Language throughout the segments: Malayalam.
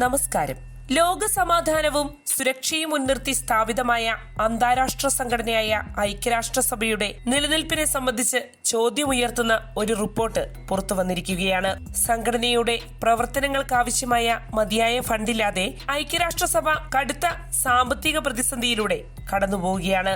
നമസ്കാരം. ലോക സമാധാനവും സുരക്ഷയും മുൻനിർത്തി സ്ഥാപിതമായ അന്താരാഷ്ട്ര സംഘടനയായ ഐക്യരാഷ്ട്രസഭയുടെ നിലനിൽപ്പിനെ സംബന്ധിച്ച് ചോദ്യമുയർത്തുന്ന ഒരു റിപ്പോർട്ട് പുറത്തു വന്നിരിക്കുകയാണ്. സംഘടനയുടെ പ്രവർത്തനങ്ങൾക്കാവശ്യമായ മതിയായ ഫണ്ടില്ലാതെ ഐക്യരാഷ്ട്രസഭ കടുത്ത സാമ്പത്തിക പ്രതിസന്ധിയിലൂടെ കടന്നുപോവുകയാണ്.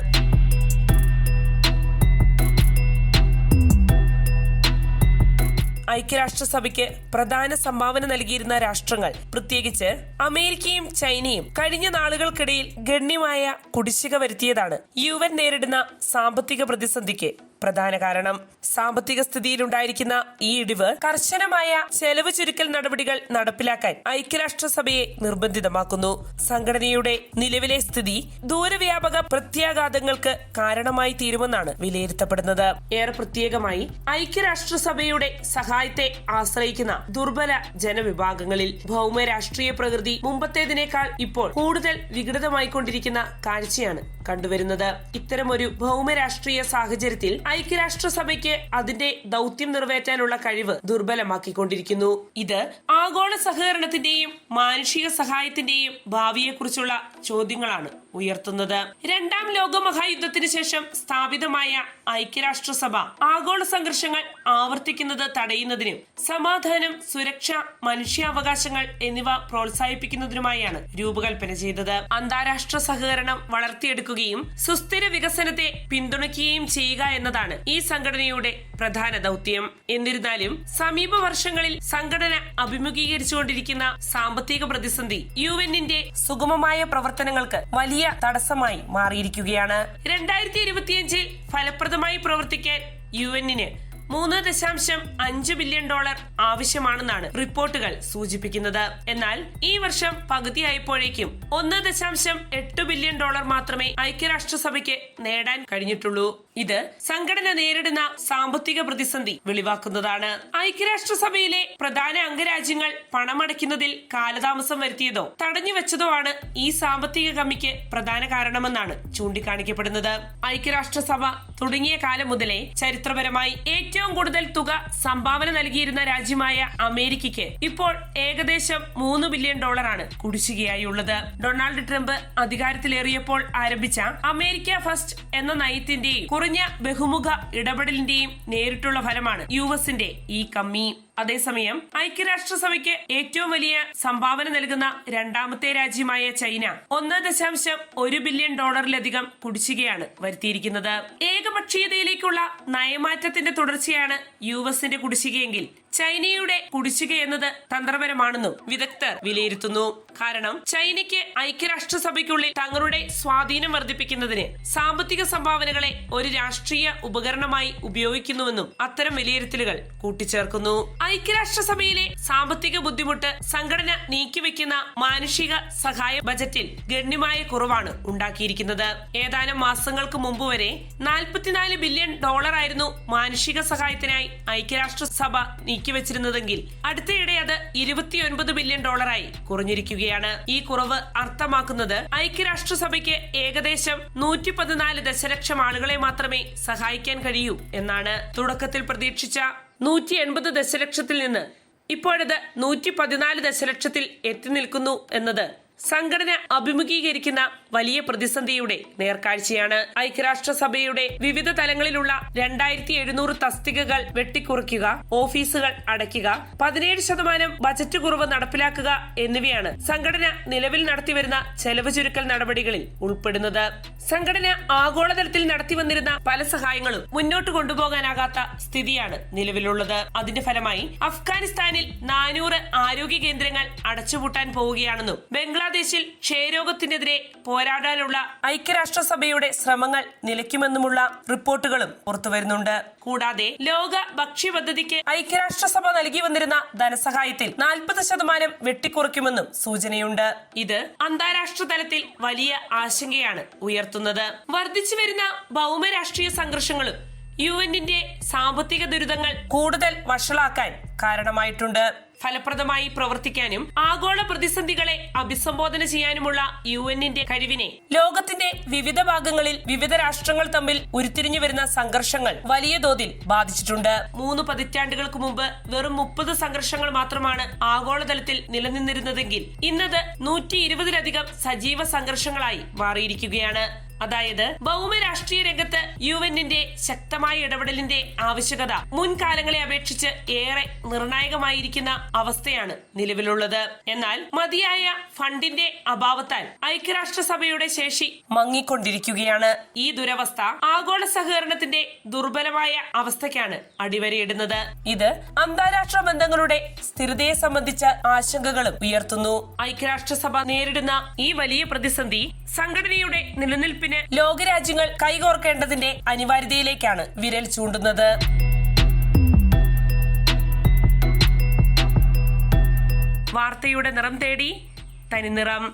ഐക്യരാഷ്ട്രസഭയ്ക്ക് പ്രധാന സംഭാവന നൽകിയിരുന്ന രാഷ്ട്രങ്ങൾ പ്രത്യേകിച്ച് അമേരിക്കയും ചൈനയും കഴിഞ്ഞ നാളുകൾക്കിടയിൽ ഗണ്യമായ കുടിശ്ശിക വരുത്തിയതാണ്. യു എൻ നേരിടുന്ന സാമ്പത്തിക പ്രതിസന്ധിക്ക് പ്രധാന കാരണം. സാമ്പത്തിക സ്ഥിതിയിലുണ്ടായിരിക്കുന്ന ഈ ഇടിവ് കർശനമായ ചെലവ് ചുരുക്കൽ നടപടികൾ നടപ്പിലാക്കാൻ ഐക്യരാഷ്ട്രസഭയെ നിർബന്ധിതമാക്കുന്നു. സംഘടനയുടെ നിലവിലെ സ്ഥിതി ദൂരവ്യാപക പ്രത്യാഘാതങ്ങൾക്ക് കാരണമായി തീരുമെന്നാണ് വിലയിരുത്തപ്പെടുന്നത്. ഏറെ പ്രത്യേകമായി ഐക്യരാഷ്ട്രസഭയുടെ സഹായത്തെ ആശ്രയിക്കുന്ന ദുർബല ജനവിഭാഗങ്ങളിൽ ഭൗമ രാഷ്ട്രീയ പ്രകൃതി മുമ്പത്തേതിനേക്കാൾ ഇപ്പോൾ കൂടുതൽ വിഘടിതമായിക്കൊണ്ടിരിക്കുന്ന കാഴ്ചയാണ് കണ്ടുവരുന്നത്. ഇത്തരമൊരു ഭൗമ രാഷ്ട്രീയ സാഹചര്യത്തിൽ ഐക്യരാഷ്ട്രസഭയ്ക്ക് അതിന്റെ ദൗത്യം നിറവേറ്റാനുള്ള കഴിവ് ദുർബലമാക്കിക്കൊണ്ടിരിക്കുന്നു. ഇത് ആഗോള സഹകരണത്തിന്റെയും മാനുഷിക സഹായത്തിന്റെയും ഭാവിയെക്കുറിച്ചുള്ള ചോദ്യങ്ങളാണ് ഉയർത്തുന്നത്. രണ്ടാം ലോക മഹായുദ്ധത്തിന് ശേഷം സ്ഥാപിതമായ ഐക്യരാഷ്ട്രസഭ ആഗോള സംഘർഷങ്ങൾ ആവർത്തിക്കുന്നത് തടയുന്നതിനും സമാധാനം സുരക്ഷ മനുഷ്യാവകാശങ്ങൾ എന്നിവ പ്രോത്സാഹിപ്പിക്കുന്നതിനുമായാണ് രൂപകൽപ്പന ചെയ്തത്. അന്താരാഷ്ട്ര സഹകരണം വളർത്തിയെടുക്കുകയും സുസ്ഥിര വികസനത്തെ പിന്തുണയ്ക്കുകയും ചെയ്യുക എന്നതാണ് ഈ സംഘടനയുടെ പ്രധാന ദൗത്യം. എന്നിരുന്നാലും സമീപ വർഷങ്ങളിൽ സംഘടന അഭിമുഖീകരിച്ചുകൊണ്ടിരിക്കുന്ന സാമ്പത്തിക പ്രതിസന്ധി യു എന്നിന്റെ സുഗമമായ പ്രവർത്തനങ്ങൾക്ക് വലിയ തടസ്സമായി മാറിയിരിക്കുകയാണ്. രണ്ടായിരത്തി ഇരുപത്തിയഞ്ചിൽ ഫലപ്രദമായി പ്രവർത്തിക്കാൻ യു എന്നിന് മൂന്ന് ദശാംശം അഞ്ച് ബില്യൺ ഡോളർ ആവശ്യമാണെന്നാണ് റിപ്പോർട്ടുകൾ സൂചിപ്പിക്കുന്നത്. എന്നാൽ ഈ വർഷം പകുതിയായപ്പോഴേക്കും ഒന്ന് ദശാംശം എട്ട് ബില്യൺ ഡോളർ മാത്രമേ ഐക്യരാഷ്ട്രസഭയ്ക്ക് നേടാൻ കഴിഞ്ഞിട്ടുള്ളൂ. ഇത് സംഘടന നേരിടുന്ന സാമ്പത്തിക പ്രതിസന്ധി വെളിവാക്കുന്നതാണ്. ഐക്യരാഷ്ട്രസഭയിലെ പ്രധാന അംഗരാജ്യങ്ങൾ പണമടയ്ക്കുന്നതിൽ കാലതാമസം വരുത്തിയതോ തടഞ്ഞുവെച്ചതോ ആണ് ഈ സാമ്പത്തിക കമ്മിക്ക് പ്രധാന കാരണമെന്നാണ് ചൂണ്ടിക്കാണിക്കപ്പെടുന്നത്. ഐക്യരാഷ്ട്രസഭ തുടങ്ങിയ കാലം മുതലേ ചരിത്രപരമായി ഏറ്റവും കൂടുതൽ തുക സംഭാവന നൽകിയിരുന്ന രാജ്യമായ അമേരിക്കയ്ക്ക് ഇപ്പോൾ ഏകദേശം മൂന്ന് ബില്യൺ ഡോളറാണ് കുടിശ്ശികയായി ഉള്ളത് ഡൊണാൾഡ് ട്രംപ് അധികാരത്തിലേറിയപ്പോൾ ആരംഭിച്ച അമേരിക്ക ഫസ്റ്റ് എന്ന നയത്തിന്റെയും കുറഞ്ഞ ബഹുമുഖ ഇടപെടലിന്റെയും നേരിട്ടുള്ള ഫലമാണ് യു എസിന്റെ ഈ കമ്മി. അതേസമയം ഐക്യരാഷ്ട്രസഭയ്ക്ക് ഏറ്റവും വലിയ സംഭാവന നൽകുന്ന രണ്ടാമത്തെ രാജ്യമായ ചൈന ഒന്ന് ദശാംശം ഒരു ബില്യൺ ഡോളറിലധികം കുടിശ്ശികയാണ് വരുത്തിയിരിക്കുന്നത്. ഏകപക്ഷീയതയിലേക്കുള്ള നയമാറ്റത്തിന്റെ തുടർച്ചയാണ് യു എസിന്റെ കുടിശ്ശികയെങ്കിൽ ചൈനയുടെ കുടിശ്ശിക എന്നത് തന്ത്രപരമാണെന്നും വിദഗ്ധർ വിലയിരുത്തുന്നു. കാരണം ചൈനയ്ക്ക് ഐക്യരാഷ്ട്രസഭയ്ക്കുള്ളിൽ തങ്ങളുടെ സ്വാധീനം വർദ്ധിപ്പിക്കുന്നതിന് സാമ്പത്തിക സംഭാവനകളെ ഒരു രാഷ്ട്രീയ ഉപകരണമായി ഉപയോഗിക്കുന്നുവെന്നും അത്തരം വിലയിരുത്തലുകൾ കൂട്ടിച്ചേർക്കുന്നു. ഐക്യരാഷ്ട്രസഭയിലെ സാമ്പത്തിക ബുദ്ധിമുട്ട് സംഘടന നീക്കിവെക്കുന്ന മാനുഷിക സഹായ ബജറ്റിൽ ഗണ്യമായ കുറവാണ് ഉണ്ടാക്കിയിരിക്കുന്നത്. ഏതാനും മാസങ്ങൾക്ക് മുമ്പ് വരെ നാൽപ്പത്തിനാല് ബില്യൺ ഡോളറായിരുന്നു മാനുഷിക സഹായത്തിനായി ഐക്യരാഷ്ട്രസഭ നീക്കിവെച്ചിരുന്നതെങ്കിൽ അടുത്തയിടെ അത് ഇരുപത്തിയൊൻപത് ബില്യൺ ഡോളറായി കുറഞ്ഞിരിക്കുകയാണ്. ഈ കുറവ് അർത്ഥമാക്കുന്നത് ഐക്യരാഷ്ട്രസഭയ്ക്ക് ഏകദേശം നൂറ്റി പതിനാല് ദശലക്ഷം ആളുകളെ മാത്രമേ സഹായിക്കാൻ കഴിയൂ എന്നാണ് തുടക്കത്തിൽ പ്രതീക്ഷിച്ച നൂറ്റി എൺപത് ദശലക്ഷത്തിൽ നിന്ന് ഇപ്പോഴത് നൂറ്റി പതിനാല് ദശലക്ഷത്തിൽ എത്തി നിൽക്കുന്നു എന്നത് സംഘടന അഭിമുഖീകരിക്കുന്ന വലിയ പ്രതിസന്ധിയുടെ നേർക്കാഴ്ചയാണ്. ഐക്യരാഷ്ട്രസഭയുടെ വിവിധ തലങ്ങളിലുള്ള രണ്ടായിരത്തി എഴുന്നൂറ് തസ്തികകൾ വെട്ടിക്കുറയ്ക്കുക ഓഫീസുകൾ അടയ്ക്കുക പതിനേഴ് ശതമാനം ബജറ്റ് കുറവ് നടപ്പിലാക്കുക എന്നിവയാണ് സംഘടന നിലവിൽ നടത്തിവരുന്ന ചെലവ് ചുരുക്കൽ നടപടികളിൽ ഉൾപ്പെടുന്നത്. സംഘടന ആഗോളതലത്തിൽ നടത്തിവന്നിരുന്ന പല സഹായങ്ങളും മുന്നോട്ട് കൊണ്ടുപോകാനാകാത്ത സ്ഥിതിയാണ് നിലവിലുള്ളത്. അതിന്റെ ഫലമായി അഫ്ഗാനിസ്ഥാനിൽ നാനൂറ് ആരോഗ്യ കേന്ദ്രങ്ങൾ അടച്ചുപൂട്ടാൻ പോവുകയാണെന്നും ബംഗ്ലാദേശിൽ ക്ഷയരോഗത്തിനെതിരെ പോരാടാനുള്ള ഐക്യരാഷ്ട്രസഭയുടെ ശ്രമങ്ങൾ നിലയ്ക്കുമെന്നുമുള്ള റിപ്പോർട്ടുകളും പുറത്തുവരുന്നുണ്ട്. കൂടാതെ ലോക ഭക്ഷ്യ പദ്ധതിക്ക് ഐക്യരാഷ്ട്രസഭ നൽകി വന്നിരുന്ന ധനസഹായത്തിൽ നാൽപ്പത് ശതമാനം വെട്ടിക്കുറയ്ക്കുമെന്നും സൂചനയുണ്ട്. ഇത് അന്താരാഷ്ട്ര തലത്തിൽ വലിയ ആശങ്കയാണ് ഉയർത്തുന്നത്. വർദ്ധിച്ചു വരുന്ന ഭൗമരാഷ്ട്രീയ സംഘർഷങ്ങളും യു എന്നിന്റെ സാമ്പത്തിക ദുരിതങ്ങൾ കൂടുതൽ വഷളാക്കാൻ കാരണമായിട്ടുണ്ട്. ഫലപ്രദമായി പ്രവർത്തിക്കാനും ആഗോള പ്രതിസന്ധികളെ അഭിസംബോധന ചെയ്യാനുമുള്ള യു എന്നിന്റെ കഴിവിനെ ലോകത്തിന്റെ വിവിധ ഭാഗങ്ങളിൽ വിവിധ രാഷ്ട്രങ്ങൾ തമ്മിൽ ഉരുത്തിരിഞ്ഞു വരുന്ന സംഘർഷങ്ങൾ വലിയ തോതിൽ ബാധിച്ചിട്ടുണ്ട്. മൂന്ന് പതിറ്റാണ്ടുകൾക്ക് മുമ്പ് വെറും മുപ്പത് സംഘർഷങ്ങൾ മാത്രമാണ് ആഗോളതലത്തിൽ നിലനിന്നിരുന്നതെങ്കിൽ ഇന്നത് നൂറ്റി ഇരുപതിലധികം സജീവ സംഘർഷങ്ങളായി മാറിയിരിക്കുകയാണ്. അതായത് ഭൗമ രാഷ്ട്രീയ രംഗത്ത് യു എന്നിന്റെ ശക്തമായ ഇടപെടലിന്റെ ആവശ്യകത മുൻകാലങ്ങളെ അപേക്ഷിച്ച് ഏറെ നിർണായകമായിരിക്കുന്ന അവസ്ഥയാണ് നിലവിലുള്ളത്. എന്നാൽ മതിയായ ഫണ്ടിന്റെ അഭാവത്താൽ ഐക്യരാഷ്ട്രസഭയുടെ ശേഷി മങ്ങിക്കൊണ്ടിരിക്കുകയാണ്. ഈ ദുരവസ്ഥ ആഗോള സഹകരണത്തിന്റെ ദുർബലമായ അവസ്ഥയ്ക്കാണ് അടിവരയിടുന്നത്. ഇത് അന്താരാഷ്ട്ര ബന്ധങ്ങളുടെ സ്ഥിരതയെ സംബന്ധിച്ച ആശങ്കകളും ഉയർത്തുന്നു. ഐക്യരാഷ്ട്രസഭ നേരിടുന്ന ഈ വലിയ പ്രതിസന്ധി സംഘടനയുടെ നിലനിൽപ്പിന് ലോകരാജ്യങ്ങൾ കൈകോർക്കേണ്ടതിന്റെ അനിവാര്യതയിലേക്കാണ് വിരൽ ചൂണ്ടുന്നത്. വാർത്തയുടെ നിറം തേടി തനിനിറം.